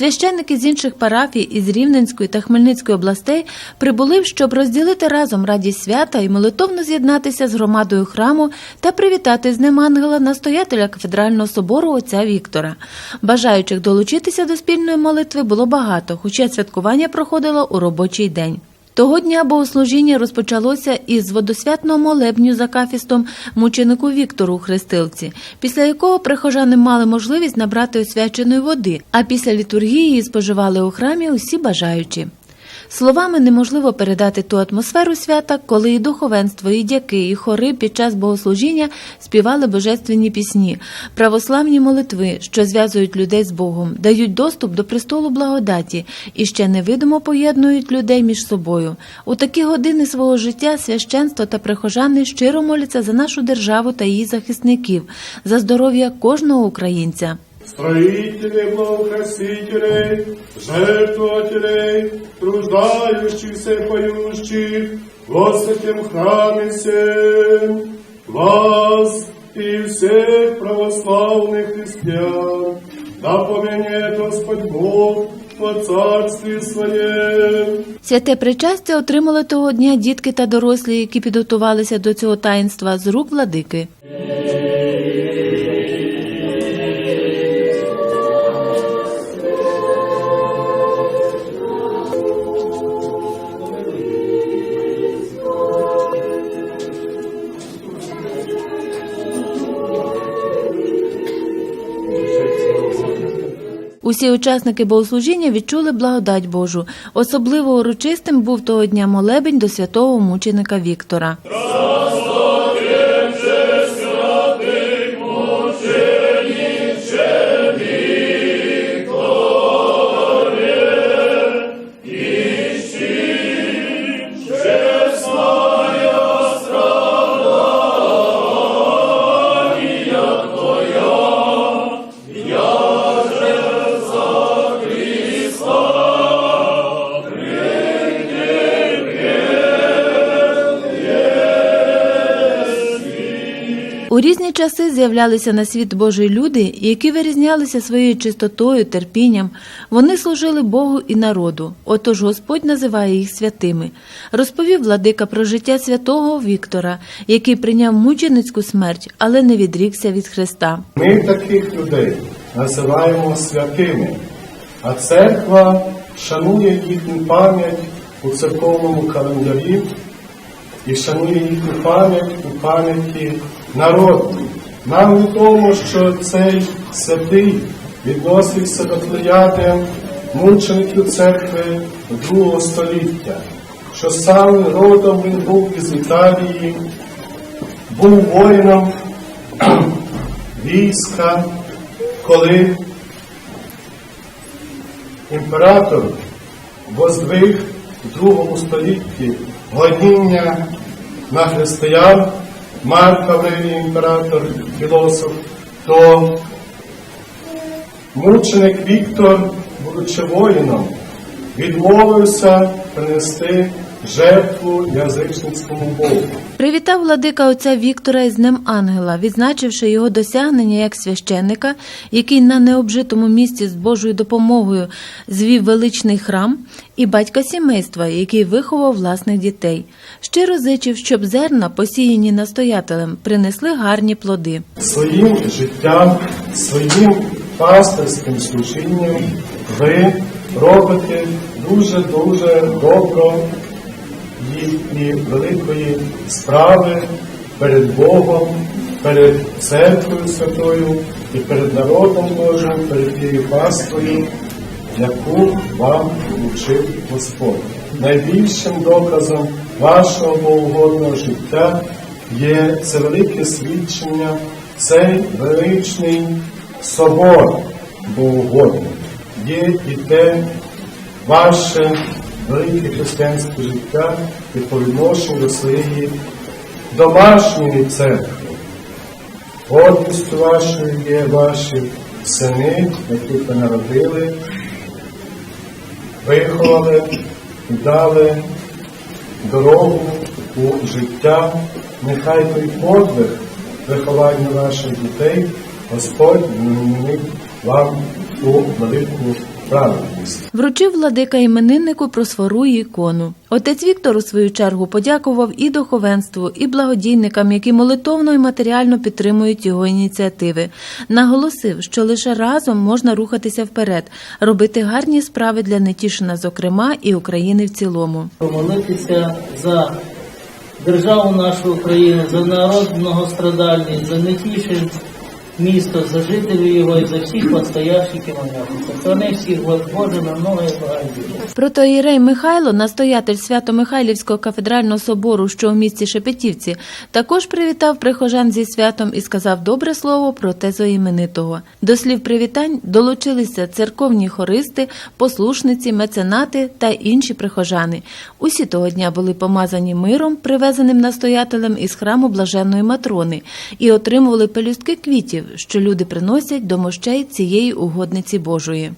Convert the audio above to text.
Священники з інших парафій із Рівненської та Хмельницької областей прибули, щоб розділити разом радість свята і молитовно з'єднатися з громадою храму та привітати з ним ангела настоятеля кафедрального собору отця Віктора. Бажаючих долучитися до спільної молитви було багато, хоча святкування проходило у робочий день. Того дня богослужіння розпочалося із водосвятного молебню за кафістом мученику Віктору у Хрестилці, після якого прихожани мали можливість набрати освяченої води, а після літургії її споживали у храмі усі бажаючі. Словами неможливо передати ту атмосферу свята, коли і духовенство, і дяки, і хори під час богослужіння співали божественні пісні, православні молитви, що зв'язують людей з Богом, дають доступ до престолу благодаті і ще невидимо поєднують людей між собою. У такі години свого життя священство та прихожани щиро моляться за нашу державу та її захисників, за здоров'я кожного українця. Строителей, благокрасителей, жертвователей, труждающихся и поющих, во святем храме всем, вас и всех православных христиан, да поменяет Господь Бог во Царстве Своем. Святе причастя отримали того дня дітки та дорослі, які підготувалися до цього таїнства з рук владики. Усі учасники богослужіння відчули благодать Божу. Особливо урочистим був того дня молебень до святого мученика Віктора. Різні часи з'являлися на світ Божі люди, які вирізнялися своєю чистотою, терпінням. Вони служили Богу і народу. Отож Господь називає їх святими. Розповів владика про життя святого Віктора, який прийняв мученицьку смерть, але не відрікся від Христа. Ми таких людей називаємо святими, а церква шанує їхню пам'ять у церковному календарі і шанує їхню пам'ять у пам'яті народу. Нам відомо, що цей святий відносився до плеяди мучеників церкви другого століття, що сам родом він був із Італії, був воїном війська, коли імператор воздвиг у другому столітті гоніння на християн, Марк Аврелій імператор, філософ, то мученик Віктор, будучи воїном, відмовився принести жертву язичницькому Богу. Привітав владика отця Віктора із Днем Ангела, відзначивши його досягнення як священника, який на необжитому місці з Божою допомогою звів величний храм, і батька сімейства, який виховав власних дітей. Щиро зичив, щоб зерна, посіяні настоятелем, принесли гарні плоди. своїм життям, своїм пастирським служінням ви робите дуже-дуже добро і великої справи перед Богом, перед церквою святою і перед народом Божим, перед тією паствою, яку вам вручив Господь. Найбільшим доказом вашого богоугодного життя є це велике свідчення, цей величний собор богоугодний. Є і те ваше велике християнське життя і по відношенню до своєї домашньої церкви. Гордістю вашою є ваші сини, яких ви народили, виховали і дали дорогу у життя. Нехай той подвиг виховання ваших дітей Господь вам у велику праведність. Вручив владика імениннику просфору і ікону. Отець Віктор у свою чергу подякував і духовенству, і благодійникам, які молитовно і матеріально підтримують його ініціативи. Наголосив, що лише разом можна рухатися вперед, робити гарні справи для Нетішина, зокрема, і України в цілому. помолитися за державу нашу Україну, за народ многострадальний, за нетішин місто, за жителів його і за всіх настоящих і моляться. Храни всіх Боже на много і. Протоїрей Михайло, настоятель Свято-Михайлівського кафедрального собору, що у місті Шепетівці, також привітав прихожан зі святом і сказав добре слово про тезо іменитого. До слів привітань долучилися церковні хористи, послушниці, меценати та інші прихожани. Усі того дня були помазані миром, привезеним настоятелем із храму Блаженної Матрони, і отримували пелюстки квітів, що люди приносять до мощей цієї угодниці Божої.